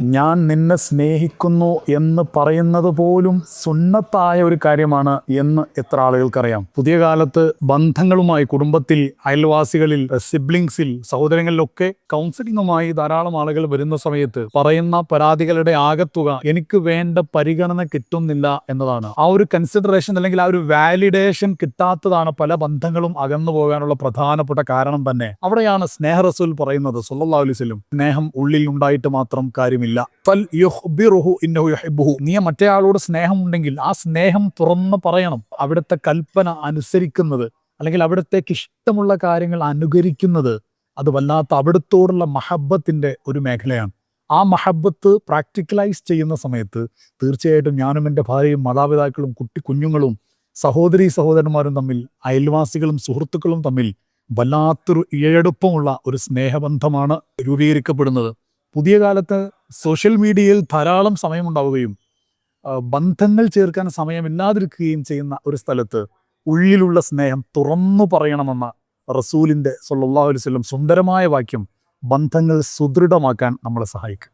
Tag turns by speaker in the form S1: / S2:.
S1: ഞാൻ നിന്നെ സ്നേഹിക്കുന്നു എന്ന് പറയുന്നത് പോലും സുന്നത്തായ ഒരു കാര്യമാണ് എന്ന് എത്ര ആളുകൾക്കറിയാം. പുതിയ കാലത്ത് ബന്ധങ്ങളുമായി കുടുംബത്തിൽ അയൽവാസികളിൽ സിബ്ലിങ്സിൽ സഹോദരങ്ങളിലൊക്കെ കൗൺസിലിങ്ങുമായി ധാരാളം ആളുകൾ വരുന്ന സമയത്ത് പറയുന്ന പരാതികളുടെ ആകത്തുക എനിക്ക് വേണ്ട പരിഗണന കിട്ടുന്നില്ല എന്നതാണ്. ആ ഒരു കൺസിഡറേഷൻ അല്ലെങ്കിൽ ആ ഒരു വാലിഡേഷൻ കിട്ടാത്തതാണ് പല ബന്ധങ്ങളും അകന്നു പോകാനുള്ള പ്രധാനപ്പെട്ട കാരണം തന്നെ. അവിടെയാണ് സ്നേഹ റസൂൽ പറയുന്നത് സല്ലല്ലാഹു അലൈഹി വസല്ലം. സ്നേഹം ഉള്ളിൽ ഉണ്ടായിട്ട് മാത്രം കാര്യമില്ല ഫൽ യുഹ്ബിറുഹു ഇന്നഹു യുഹിബ്ബുഹു. നീ മറ്റേയാളോട് സ്നേഹം ഉണ്ടെങ്കിൽ ആ സ്നേഹം തുറന്ന് പറയണം. അവിടുത്തെ കൽപ്പന അനുസരിക്കുന്നത് അല്ലെങ്കിൽ അവിടത്തേക്ക് ഇഷ്ടമുള്ള കാര്യങ്ങൾ അനുകരിക്കുന്നത് അത് വല്ലാത്ത അവിടുത്തോടുള്ള മഹബത്തിന്റെ ഒരു മേഖലയാണ്. ആ മഹബത്ത് പ്രാക്ടിക്കലൈസ് ചെയ്യുന്ന സമയത്ത് തീർച്ചയായിട്ടും ഞാനും എന്റെ ഭാര്യയും മാതാപിതാക്കളും കുട്ടി കുഞ്ഞുങ്ങളും സഹോദരി സഹോദരന്മാരും തമ്മിൽ അയൽവാസികളും സുഹൃത്തുക്കളും തമ്മിൽ വല്ലാത്തൊരു ഇഴയെടുപ്പമുള്ള ഒരു സ്നേഹബന്ധമാണ് രൂപീകരിക്കപ്പെടുന്നത്. പുതിയ കാലത്ത് സോഷ്യൽ മീഡിയയിൽ ധാരാളം സമയമുണ്ടാവുകയും ബന്ധങ്ങൾ ചേർക്കാൻ സമയമില്ലാതിരിക്കുകയും ചെയ്യുന്ന ഒരു സ്ഥലത്ത് ഉള്ളിലുള്ള സ്നേഹം തുറന്നു പറയണമെന്ന റസൂലിന്റെ സല്ലല്ലാഹു അലൈഹി വസല്ലം സുന്ദരമായ വാക്യം ബന്ധങ്ങൾ സുദൃഢമാക്കാൻ നമ്മളെ സഹായിക്കും.